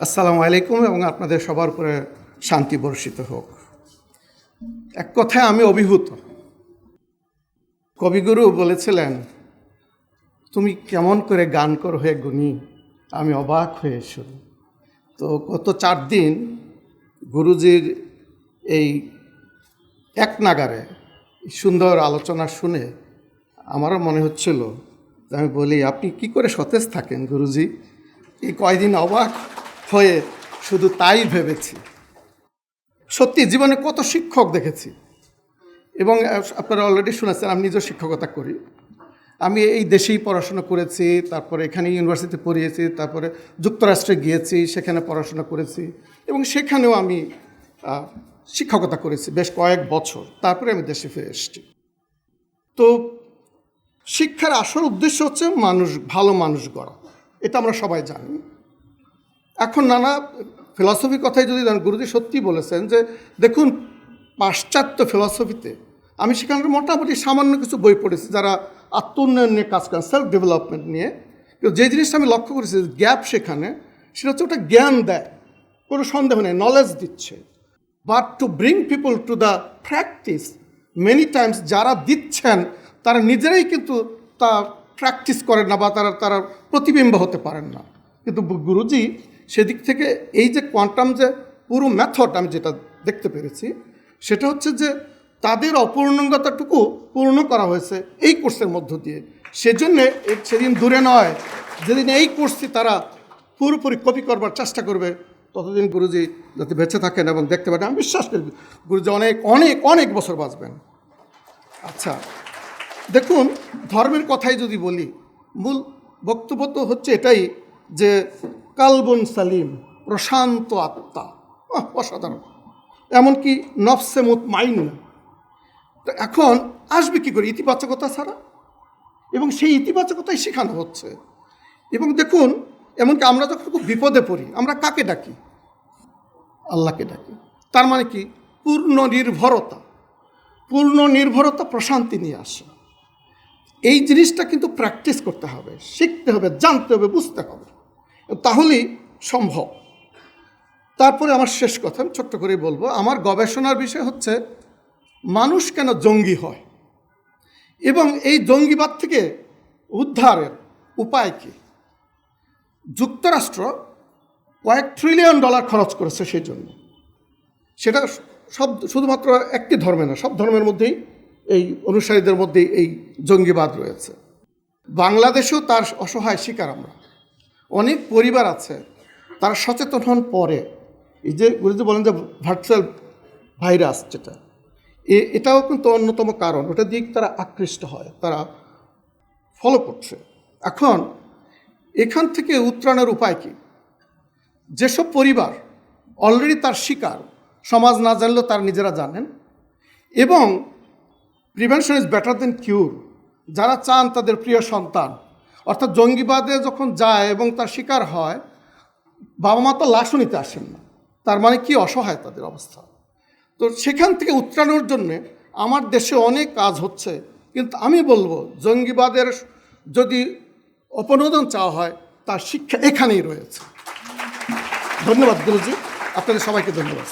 আসসালামু আলাইকুম এবং আপনাদের সবার উপরে শান্তি বর্ষিত হোক। এক কথায় আমি অভিভূত। কবিগুরু বলেছিলেন, তুমি কেমন করে গান কর হয়ে গুনি আমি অবাক হয়ে শুনি। তো গত চার দিন গুরুজির এই এক নাগারে সুন্দর আলোচনা শুনে আমারও মনে হচ্ছিল আমি বলি, আপনি কি করে সতেজ থাকেন গুরুজি? এই কয়দিন অবাক হয়ে শুধু তাই ভেবেছি। সত্যি জীবনে কত শিক্ষক দেখেছি। এবং আপনারা অলরেডি শুনেছেন, আমি নিজেও শিক্ষকতা করি। আমি এই দেশেই পড়াশোনা করেছি, তারপরে এখানে ইউনিভার্সিটিতে পড়িয়েছি, তারপরে যুক্তরাষ্ট্রে গিয়েছি, সেখানে পড়াশোনা করেছি এবং সেখানেও আমি শিক্ষকতা করেছি বেশ কয়েক বছর। তারপরে আমি দেশে ফিরে এসেছি। তো শিক্ষার আসল উদ্দেশ্য হচ্ছে মানুষ, ভালো মানুষ গড়া। এটা আমরা সবাই জানি। এখন নানা ফিলসফি কথাই যদি গুরুজি সত্যি বলেছেন যে, দেখুন, পাশ্চাত্য ফিলসফিতে আমি সেখানে মোটামুটি সামান্য কিছু বই পড়েছি যারা আত্ম উন্নয়ন নিয়ে কাজ করেন সেলফ ডেভেলপমেন্ট নিয়ে। কিন্তু যে জিনিসটা আমি লক্ষ্য করেছি গ্যাপ সেখানে, সেটা হচ্ছে ওটা জ্ঞান দেয়, কোনো সন্দেহ নেই নলেজ দিচ্ছে। But to bring people to the practice many times যারা দিচ্ছেন, তারা নিজেরাই কিন্তু তা প্র্যাকটিস করেন না বা তারা তারা প্রতিবিম্ব হতে পারেন না। কিন্তু গুরুজি সেদিক থেকে এই যে কোয়ান্টাম যে পুরো মেথড আমি যেটা দেখতে পেরেছি, সেটা হচ্ছে যে তাদের অপূর্ণাঙ্গতাটুকু পূর্ণ করা হয়েছে এই কোর্সের মধ্য দিয়ে। সেজন্যে সেদিন দূরে নয়, যেদিন এই কোর্সটি তারা পুরোপুরি কপি করবার চেষ্টা করবে, ততদিন গুরুজি যাতে বেঁচে থাকেন এবং দেখতে পারেন। আমি বিশ্বাস করি গুরুজি অনেক অনেক অনেক বছর বাঁচবেন। আচ্ছা দেখুন, ধর্মের কথাই যদি বলি, মূল বক্তব্য তো হচ্ছে এটাই যে কালবন সালিম, প্রশান্ত আত্মা। অসাধারণ। এমনকি নফসে মুত মাইন তো এখন আসবে কী করে? ইতিবাচকতা ছাড়া? এবং সেই ইতিবাচকতাই শেখানো হচ্ছে। এবং দেখুন, এমনকি আমরা যখন খুব বিপদে পড়ি, আমরা কাকে ডাকি? আল্লাহকে ডাকি। তার মানে কি? পূর্ণ নির্ভরতা পূর্ণ নির্ভরতা প্রশান্তি নিয়ে আসে। এই জিনিসটা কিন্তু প্র্যাকটিস করতে হবে, শিখতে হবে, জানতে হবে, বুঝতে হবে। তাহলেই সম্ভব। তারপরে আমার শেষ কথা, আমি ছোট্ট করে বলব, আমার গবেষণার বিষয় হচ্ছে মানুষ কেন জঙ্গি হয়? এবং এই জঙ্গিবাদ থেকে উদ্ধারের উপায় কী? যুক্তরাষ্ট্র কয়েক ট্রিলিয়ন ডলার খরচ করেছে সেই জন্য সেটা সব, শুধুমাত্র একটি ধর্মে না, সব ধর্মের মধ্যেই এই অনুসারীদের মধ্যেই এই জঙ্গিবাদ রয়েছে। বাংলাদেশেও তার অসহায় শিকার আমরা। অনেক পরিবার আছে, তারা সচেতন হন পরে। এই যে গুরুজি বলেন যে ভার্চুয়াল ভাইরাস যেটা, এ- এটাও কিন্তু অন্যতম কারণ। ওটা দিক তারা আকৃষ্ট হয়, তারা ফলো করছে। এখন, এখান থেকে উত্তরণের উপায় কী? যেসব পরিবার অলরেডি তার শিকার, সমাজ না জানলেও তার নিজেরা জানেন, এবং prevention is better than cure যারা চান তাদের প্রিয় সন্তান অর্থাৎ জঙ্গিবাদে যখন যায় এবং তার শিকার হয় বাবা মা তো লাশও নিতে আসেন না। তার মানে কি? অসহায় তাদের অবস্থা। তো সেখান থেকে উত্তরানোর জন্যে আমার দেশে অনেক কাজ হচ্ছে। কিন্তু আমি বলব, জঙ্গিবাদের যদি অপনোদন চাওয়া হয়, তার শিক্ষা এখানেই রয়েছে। ধন্যবাদ গুরুজি। আপনাদের সবাইকে ধন্যবাদ